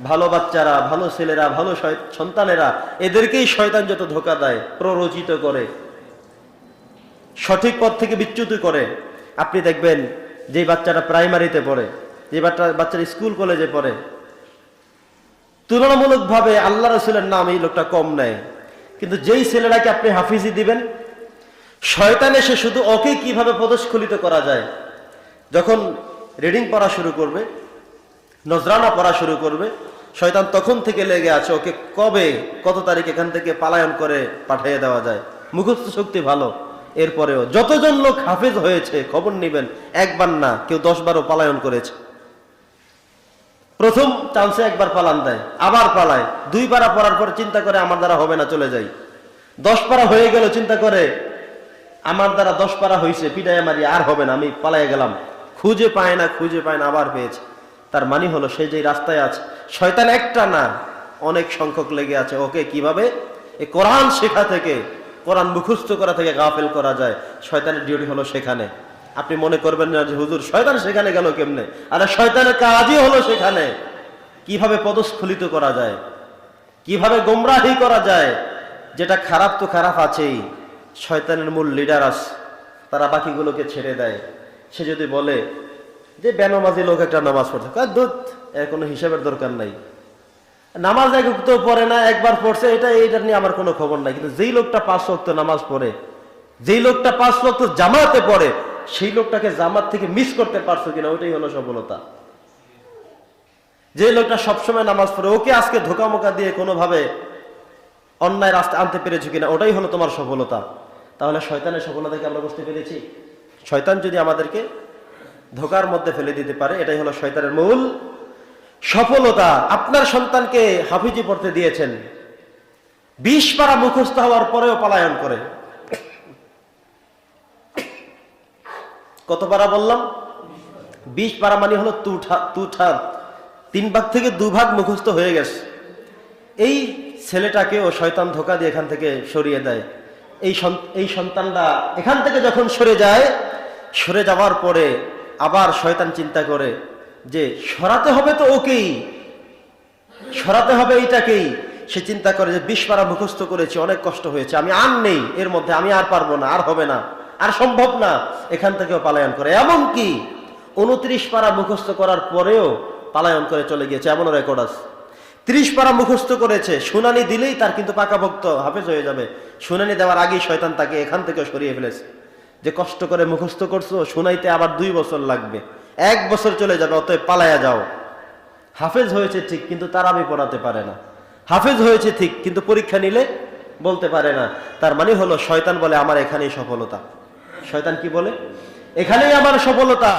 ভালো বাচ্চারা, ভালো ছেলেরা, ভালো সন্তানেরা, এদেরকেই শয়তান যত ধোকা দেয়, প্ররোচিত করে, সঠিক পথ থেকে বিচ্যুত করে। আপনি দেখবেন, যে বাচ্চারা প্রাইমারিতে পড়ে, যে বাচ্চা বাচ্চারা স্কুল কলেজে পড়ে, তুলনামূলকভাবে আল্লাহ রসুলের নাম এই লোকটা কম নেয়। কিন্তু যেই ছেলেটাকে আপনি হাফিজি দিবেন, শয়তান এসে শুধু ওকে কীভাবে পদস্খলিত করা যায়? যখন রিডিং পড়া শুরু করবে, নজরানা পড়া শুরু করবে শয়তান তখন থেকে লেগে আছে, ওকে কবে, কত তারিখ এখান থেকে পালায়ন করে পাঠিয়ে দেওয়া যায়? মুখস্থ শক্তি ভালো। এরপরেও যতজন লোক হাফেজ হয়েছে, খবর নিবেন, একবার না, কেউ দশ বারো পালায়ন করেছে। প্রথম চান্সে একবার পালান দেয়, আবার পালায়। দুই পারা পড়ার পর চিন্তা করে, আমার দ্বারা হবে না, চলে যাই। দশ পারা হয়ে গেল, চিন্তা করে, আমার দ্বারা দশ পারা হয়েছে পিটাই মারি, আর হবে না, আমি পালাই গেলাম। খুঁজে পায় না, খুঁজে পায় না, আবার পেয়েছে। তার মানে হলো, সে যে রাস্তায় আছে শয়তান একটা না, অনেক সংখ্যক লেগে আছে। ওকে কীভাবে? এই কোরআন শেখা থেকে, কোরআন মুখস্থ করা থেকে গাফেল করা যায়। শয়তানের ডিউটি হলো সেখানে। আপনি মনে করবেন না যে, হুজুর, শয়তান সেখানে গেল কেমনে? আরে, শয়তানের কাজই হলো সেখানে। কীভাবে পদস্খলিত করা যায়? কীভাবে গোমরাহি করা যায়? যেটা খারাপ তো খারাপ আছেই। শয়তানের মূল লিডার আছে তারা বাকিগুলোকে ছেড়ে দেয়। সে যদি বলে যে, বেনামাজি লোক একটা নামাজ পড়ছে এর কোনো হিসাবের দরকার নাই। নামাজ এক তো পড়ে না, একবার পড়ছে, এটা এইটা নিয়ে আমার কোনো খবর নাই। কিন্তু যেই লোকটা পাঁচ ওয়াক্ত নামাজ পড়ে, যেই লোকটা পাঁচ ওয়াক্ত জামাতে পড়ে, সেই লোকটাকে জামাত থেকে মিস করতে পারছ কিনা, ওইটাই হলো সফলতা। যে লোকটা সবসময় নামাজ পড়ে, ওকে আজকে ধোকামোকা দিয়ে কোনোভাবে অন্যায় রাস্তা আনতে পেরেছ কিনা, ওটাই হলো তোমার সফলতা। তাহলে শয়তানের সফলতাকে আমরা বুঝতে পেরেছি? শয়তান যদি আমাদেরকে ধোকার মধ্যে ফেলে দিতে পারে, এটাই হলো শয়তানের মূল সফলতা আপনার সন্তানকে হাফিজি পড়তে দিয়েছেন। বিশ পারা মুখস্থ হওয়ার পরেও পলায়ন করে। কত পারা বললাম? বিশ পারা মানে হলো তুঠা তিন ভাগ থেকে দু ভাগ মুখস্থ হয়ে গেছে। এই ছেলেটাকেও শয়তান ধোকা দিয়ে এখান থেকে সরিয়ে দেয়। এই এই সন্তানটা এখান থেকে যখন সরে যায়, সরে যাওয়ার পরে আবার শয়তান চিন্তা করে যে সরাতে হবে তো ওকেই, সরাতে হবে এইটাকেই। সে চিন্তা করে যে বিশ পারা মুখস্থ করেছি, অনেক কষ্ট হয়েছে, আমি আর নেই এর মধ্যে, আমি আর পারব না, আর হবে না, আর সম্ভব না। এখান থেকেও পালায়ন করে। এমন কি? উনত্রিশ পারা মুখস্থ করার পরেও পালায়ন করে চলে গিয়েছে। এমনও রেকর্ড আছে। ত্রিশ পারা মুখস্থ করেছে। শুনানি দিলেই তার কিন্তু পাকাভক্ত হাফেজ হয়ে যাবে। শুনানি দেওয়ার আগেই শয়তান তাকে এখান থেকে সরিয়ে ফেলেছে। যে কষ্ট করে মুখস্থ করছ, শুনাইতে আবার দুই বছর লাগবে। এক বছর চলে যাবে, অতএব পালায়া যাও। হাফেজ হয়েছে ঠিক, কিন্তু তারাবি পড়াতে পারে না। হাফেজ হয়েছে ঠিক, কিন্তু পরীক্ষা নিলে বলতে পারে না। তার মানে হলো, শয়তান বলে, আমার এখানেই সফলতা। শয়তান কি বলে? এখানেই আমার সফলতা।